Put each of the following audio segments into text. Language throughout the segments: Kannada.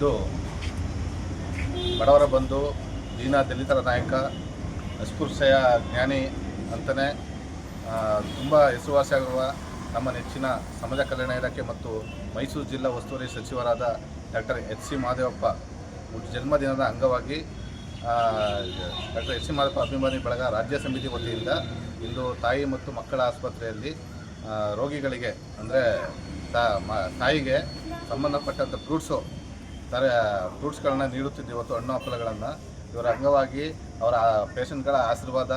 ಇಂದು ಬಡವರ ಬಂಧು ದೀನ ದಲಿತರ ನಾಯಕ ಅಸ್ಪೃಶ್ಯ ಜ್ಞಾನಿ ಅಂತಲೇ ತುಂಬ ಹೆಸರುವಾಸಿಯಾಗಿರುವ ನಮ್ಮ ನೆಚ್ಚಿನ ಸಮಾಜ ಕಲ್ಯಾಣ ಇಲಾಖೆ ಮತ್ತು ಮೈಸೂರು ಜಿಲ್ಲಾ ಉಸ್ತುವಾರಿ ಸಚಿವರಾದ ಡಾಕ್ಟರ್ ಎಚ್ ಸಿ ಮಹದೇವಪ್ಪ ಜನ್ಮದಿನದ ಅಂಗವಾಗಿ ಡಾಕ್ಟರ್ ಎಚ್ ಸಿ ಮಹದೇವಪ್ಪ ಅಭಿಮಾನಿ ಬಳಗ ರಾಜ್ಯ ಸಮಿತಿ ವತಿಯಿಂದ ಇಂದು ತಾಯಿ ಮತ್ತು ಮಕ್ಕಳ ಆಸ್ಪತ್ರೆಯಲ್ಲಿ ರೋಗಿಗಳಿಗೆ ಅಂದರೆ ತಾಯಿಗೆ ಸಂಬಂಧಪಟ್ಟಂಥ ಫ್ರೂಟ್ಸು ತರ ಫ್ರೂಟ್ಸ್ಗಳನ್ನ ನೀಡುತ್ತಿದ್ದು ಇವತ್ತು ಹಣ್ಣು ಹಂಪಲಗಳನ್ನು ಇವರ ಅಂಗವಾಗಿ ಅವರ ಪೇಷಂಟ್ಗಳ ಆಶೀರ್ವಾದ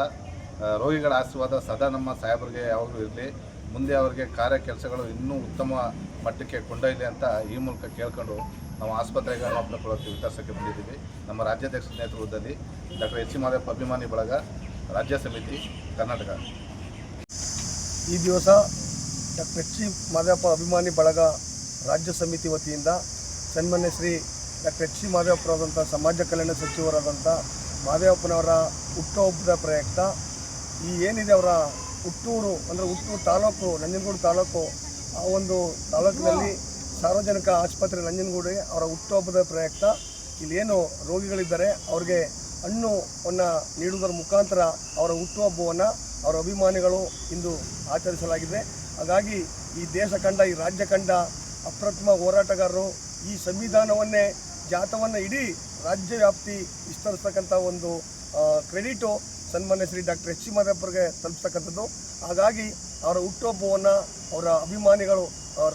ರೋಗಿಗಳ ಆಶೀರ್ವಾದ ಸದಾ ನಮ್ಮ ಸಾಹೇಬರಿಗೆ ಯಾವಾಗಲೂ ಇರಲಿ. ಮುಂದೆ ಅವರಿಗೆ ಕಾರ್ಯ ಕೆಲಸಗಳು ಇನ್ನೂ ಉತ್ತಮ ಮಟ್ಟಕ್ಕೆ ಕೊಂಡೊಯ್ಯಲಿ ಅಂತ ಈ ಮೂಲಕ ಕೇಳ್ಕೊಂಡು ನಾವು ಆಸ್ಪತ್ರೆಗೆ ಹಣ್ಣು ವಿತರಿಸೋಕ್ಕೆ ಬಂದಿದ್ದೀವಿ. ನಮ್ಮ ರಾಜ್ಯಾಧ್ಯಕ್ಷ ನೇತೃತ್ವದಲ್ಲಿ ಡಾಕ್ಟರ್ ಎಚ್ ಸಿ ಅಭಿಮಾನಿ ಬಳಗ, ರಾಜ್ಯ ಸಮಿತಿ, ಕರ್ನಾಟಕ. ಈ ದಿವಸ ಡಾಕ್ಟರ್ ಎಚ್ ಸಿ ಮಾದೇವಪ್ಪ ಅಭಿಮಾನಿ ಬಳಗ ರಾಜ್ಯ ಸಮಿತಿ ವತಿಯಿಂದ ಸನ್ಮಾನ್ಯ ಶ್ರೀ ಡಾಕ್ಟರ್ ಎಚ್ ಸಿ ಮಾದೇವಪ್ಪರಾದಂಥ ಸಮಾಜ ಕಲ್ಯಾಣ ಸಚಿವರಾದಂಥ ಮಾದೇವಪ್ಪನವರ ಹುಟ್ಟುಹಬ್ಬದ ಪ್ರಯುಕ್ತ ಈ ಏನಿದೆ ಅವರ ಹುಟ್ಟೂರು, ಅಂದರೆ ಹುಟ್ಟೂರು ತಾಲೂಕು, ನಂಜನಗೂಡು ತಾಲೂಕು, ಆ ಒಂದು ತಾಲೂಕಿನಲ್ಲಿ ಸಾರ್ವಜನಿಕ ಆಸ್ಪತ್ರೆ ನಂಜನಗೂಡು ಅವರ ಹುಟ್ಟುಹಬ್ಬದ ಪ್ರಯುಕ್ತ. ಇಲ್ಲೇನು ರೋಗಿಗಳಿದ್ದಾರೆ ಅವ್ರಿಗೆ ಹಣ್ಣುವನ್ನು ನೀಡುವುದರ ಮುಖಾಂತರ ಅವರ ಹುಟ್ಟುಹಬ್ಬವನ್ನು ಅವರ ಅಭಿಮಾನಿಗಳು ಇಂದು ಆಚರಿಸಲಾಗಿದೆ. ಹಾಗಾಗಿ ಈ ದೇಶ ಕಂಡ, ಈ ರಾಜ್ಯ ಕಂಡ ಅಪ್ರತಿಮ ಹೋರಾಟಗಾರರು ಈ ಸಂವಿಧಾನವನ್ನೇ ಜಾತವನ್ನು ಇಡೀ ರಾಜ್ಯ ವ್ಯಾಪ್ತಿ ವಿಸ್ತರಿಸ್ತಕ್ಕಂಥ ಒಂದು ಕ್ರೆಡಿಟು ಸನ್ಮಾನ್ಯ ಶ್ರೀ ಡಾಕ್ಟರ್ ಎಚ್ ಸಿ ಮಾದಪ್ಪರಿಗೆ ತಲುಪಿಸ್ತಕ್ಕಂಥದ್ದು. ಹಾಗಾಗಿ ಅವರ ಹುಟ್ಟುಹಬ್ಬವನ್ನು ಅವರ ಅಭಿಮಾನಿಗಳು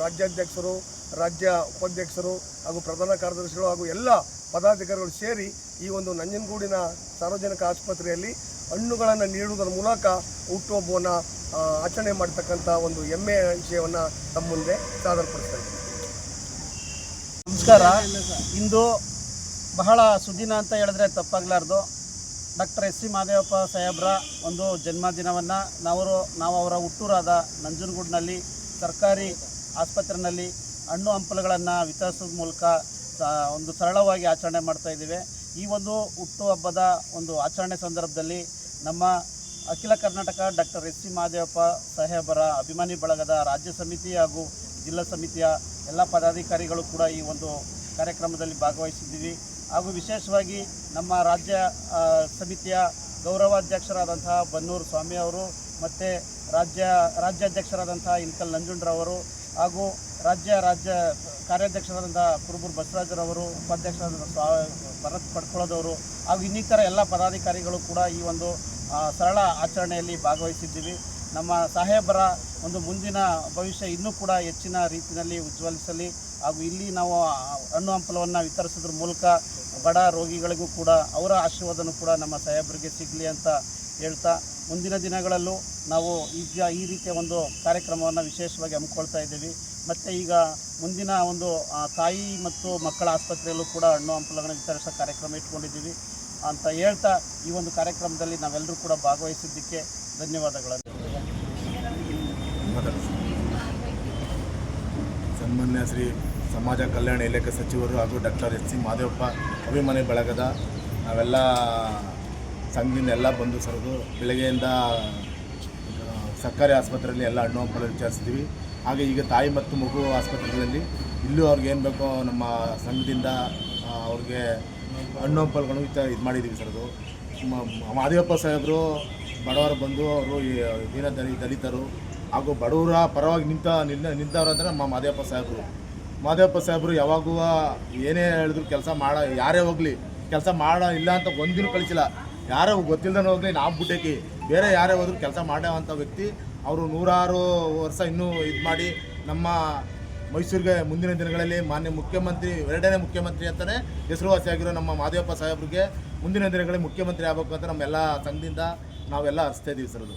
ರಾಜ್ಯಾಧ್ಯಕ್ಷರು, ರಾಜ್ಯ ಉಪಾಧ್ಯಕ್ಷರು ಹಾಗೂ ಪ್ರಧಾನ ಕಾರ್ಯದರ್ಶಿಗಳು ಹಾಗೂ ಎಲ್ಲ ಪದಾಧಿಕಾರಿಗಳು ಸೇರಿ ಈ ಒಂದು ನಂಜನಗೂಡಿನ ಸಾರ್ವಜನಿಕ ಆಸ್ಪತ್ರೆಯಲ್ಲಿ ಹಣ್ಣುಗಳನ್ನು ನೀಡುವುದರ ಮೂಲಕ ಹುಟ್ಟುಹಬ್ಬವನ್ನು ಆಚರಣೆ ಮಾಡ್ತಕ್ಕಂಥ ಒಂದು ಹೆಮ್ಮೆಯ ವಿಷಯವನ್ನು ತಮ್ಮ ಮುಂದೆ ಸಾದರಪಡಿಸ್ತಾ ಇದ್ದೀನಿ. ನಮಸ್ಕಾರ. ಇಂದು ಬಹಳ ಸುದಿನ ಅಂತ ಹೇಳಿದ್ರೆ ತಪ್ಪಾಗಲಾರ್ದು. ಡಾಕ್ಟರ್ ಎಸ್ ಸಿ ಮಾದೇವಪ್ಪ ಸಾಹೇಬ್ರ ಒಂದು ಜನ್ಮದಿನವನ್ನು ನಾವು ನಾವು ಅವರ ಹುಟ್ಟೂರಾದ ನಂಜನಗೂಡಿನಲ್ಲಿ ಸರ್ಕಾರಿ ಆಸ್ಪತ್ರೆಯಲ್ಲಿ ಹಣ್ಣು ಹಂಪಲುಗಳನ್ನು ವಿತರಿಸೋದ್ರ ಮೂಲಕ ಒಂದು ಸರಳವಾಗಿ ಆಚರಣೆ ಮಾಡ್ತಾ ಇದ್ದೀವಿ. ಈ ಒಂದು ಹುಟ್ಟುಹಬ್ಬದ ಒಂದು ಆಚರಣೆ ಸಂದರ್ಭದಲ್ಲಿ ನಮ್ಮ ಅಖಿಲ Karnataka doctor S C Madevappa ಸಾಹೇಬರ ಅಭಿಮಾನಿ ಬಳಗದ ರಾಜ್ಯ ಸಮಿತಿ ಹಾಗೂ ಜಿಲ್ಲಾ ಸಮಿತಿಯ ಎಲ್ಲ ಪದಾಧಿಕಾರಿಗಳು ಕೂಡ ಈ ಒಂದು ಕಾರ್ಯಕ್ರಮದಲ್ಲಿ ಭಾಗವಹಿಸಿದ್ದೀವಿ. ಹಾಗೂ ವಿಶೇಷವಾಗಿ ನಮ್ಮ ರಾಜ್ಯ ಸಮಿತಿಯ ಗೌರವಾಧ್ಯಕ್ಷರಾದಂತಹ ಬನ್ನೂರು ಸ್ವಾಮಿ ಅವರು ಮತ್ತು ರಾಜ್ಯ, ರಾಜ್ಯಾಧ್ಯಕ್ಷರಾದಂತಹ ಇನ್ಕಲ್ ನಂಜುಂಡ್ರವರು ಹಾಗೂ ರಾಜ್ಯ ರಾಜ್ಯ ಕಾರ್ಯಾಧ್ಯಕ್ಷರಾದಂಥ ಕುರುಬೂರು ಬಸವರಾಜರವರು ಉಪಾಧ್ಯಕ್ಷರಾದಂಥ ಸ್ವಾ, ಭರತ್ ಪಡ್ಕೊಳ್ಳೋದವರು ಹಾಗೂ ಇನ್ನಿತರ ಎಲ್ಲ ಪದಾಧಿಕಾರಿಗಳು ಕೂಡ ಈ ಒಂದು ಸರಳ ಆಚರಣೆಯಲ್ಲಿ ಭಾಗವಹಿಸಿದ್ದೀವಿ. ನಮ್ಮ ಸಾಹೇಬರ ಒಂದು ಮುಂದಿನ ಭವಿಷ್ಯ ಇನ್ನೂ ಕೂಡ ಹೆಚ್ಚಿನ ರೀತಿಯಲ್ಲಿ ಉಜ್ವಲಿಸಲಿ. ಹಾಗೂ ಇಲ್ಲಿ ನಾವು ಹಣ್ಣು ಹಂಪಲವನ್ನು ವಿತರಿಸೋದ್ರ ಮೂಲಕ ಬಡ ರೋಗಿಗಳಿಗೂ ಕೂಡ ಅವರ ಆಶೀರ್ವಾದನೂ ಕೂಡ ನಮ್ಮ ಸಾಹೇಬರಿಗೆ ಸಿಗಲಿ ಅಂತ ಹೇಳ್ತಾ, ಮುಂದಿನ ದಿನಗಳಲ್ಲೂ ನಾವು ಈಗ ಈ ರೀತಿಯ ಒಂದು ಕಾರ್ಯಕ್ರಮವನ್ನು ವಿಶೇಷವಾಗಿ ಹಮ್ಮಿಕೊಳ್ತಾ ಇದ್ದೀವಿ. ಮತ್ತು ಈಗ ಮುಂದಿನ ಒಂದು ತಾಯಿ ಮತ್ತು ಮಕ್ಕಳ ಆಸ್ಪತ್ರೆಯಲ್ಲೂ ಕೂಡ ಹಣ್ಣು ಹಂಪಲಗಳನ್ನು ವಿತರಿಸೋ ಕಾರ್ಯಕ್ರಮ ಇಟ್ಕೊಂಡಿದ್ದೀವಿ ಅಂತ ಹೇಳ್ತಾ, ಈ ಒಂದು ಕಾರ್ಯಕ್ರಮದಲ್ಲಿ ನಾವೆಲ್ಲರೂ ಕೂಡ ಭಾಗವಹಿಸಿದ್ದಕ್ಕೆ ಧನ್ಯವಾದಗಳನ್ನು ಸನ್ಮಾನ್ಯ ಶ್ರೀ ಸಮಾಜ ಕಲ್ಯಾಣ ಇಲಾಖೆ ಸಚಿವರು ಹಾಗೂ ಡಾಕ್ಟರ್ ಎಸ್ ಸಿ ಮಾದೇವಪ್ಪ ಅಭಿಮಾನಿ ಬಳಗದ ನಾವೆಲ್ಲ ಸಂಘದಿಂದ ಎಲ್ಲ ಬಂದು ಸರಿದು ಬೆಳಗ್ಗೆಯಿಂದ ಸರ್ಕಾರಿ ಆಸ್ಪತ್ರೆಯಲ್ಲಿ ಎಲ್ಲ ಹಣ್ಣು ಹಂಪಲು ವಿಚಾರಿಸಿದ್ದೀವಿ. ಹಾಗೆ ಈಗ ತಾಯಿ ಮತ್ತು ಮಗು ಆಸ್ಪತ್ರೆಗಳಲ್ಲಿ ಇಲ್ಲೂ ಅವ್ರಿಗೆ ಏನು ಬೇಕೋ ನಮ್ಮ ಸಂಘದಿಂದ ಅವ್ರಿಗೆ ಹಣ್ಣು ಹಂಪಲ್ಗಳು ಇದು ಮಾಡಿದ್ದೀವಿ ಸರ್ ಅದು ಮ- ಮಾದೇವಪ್ಪ ಸಾಹೇಬರು ಬಡವರು ಬಂದು ಅವರು ದೀನ ದಲಿತರು ಹಾಗೂ ಬಡವರ ಪರವಾಗಿ ನಿಂತ ನಿಲ್ ನಿಂತವ್ರು ಅಂದರೆ ನಮ್ಮ ಮಾದೇವಪ್ಪ ಸಾಹೇಬರು. ಮಾದೇವಪ್ಪ ಸಾಹೇಬರು ಯಾವಾಗೂ ಏನೇ ಹೇಳಿದ್ರು ಕೆಲಸ ಮಾಡ, ಯಾರೇ ಹೋಗಲಿ ಕೆಲಸ ಮಾಡ, ಇಲ್ಲ ಅಂತ ಒಂದಿನ ಕಳಿಸಿಲ್ಲ. ಯಾರೋ ಗೊತ್ತಿಲ್ಲದೇ ಹೋಗಲಿ, ನಾವು ಬುಟ್ಟಕ್ಕೆ ಬೇರೆ ಯಾರೇ ಹೋದ್ರು ಕೆಲಸ ಮಾಡೋವಂಥ ವ್ಯಕ್ತಿ ಅವರು ನೂರಾರು ವರ್ಷ ಇನ್ನೂ ಇದು ಮಾಡಿ ನಮ್ಮ ಮೈಸೂರಿಗೆ ಮುಂದಿನ ದಿನಗಳಲ್ಲಿ ಮಾನ್ಯ ಮುಖ್ಯಮಂತ್ರಿ, ಎರಡನೇ ಮುಖ್ಯಮಂತ್ರಿ ಅಂತಲೇ ಹೆಸರುವಾಸಿಯಾಗಿರೋ ನಮ್ಮ ಮಾದೇವಪ್ಪ ಸಾಹೇಬ್ರಿಗೆ ಮುಂದಿನ ದಿನಗಳಲ್ಲಿ ಮುಖ್ಯಮಂತ್ರಿ ಆಗಬೇಕು ಅಂತ ನಮ್ಮೆಲ್ಲ ಸಂಘದಿಂದ ನಾವೆಲ್ಲ ಹರಿಸ್ತಾ ಇದ್ದೀವಿ ಸರ್ ಅದು.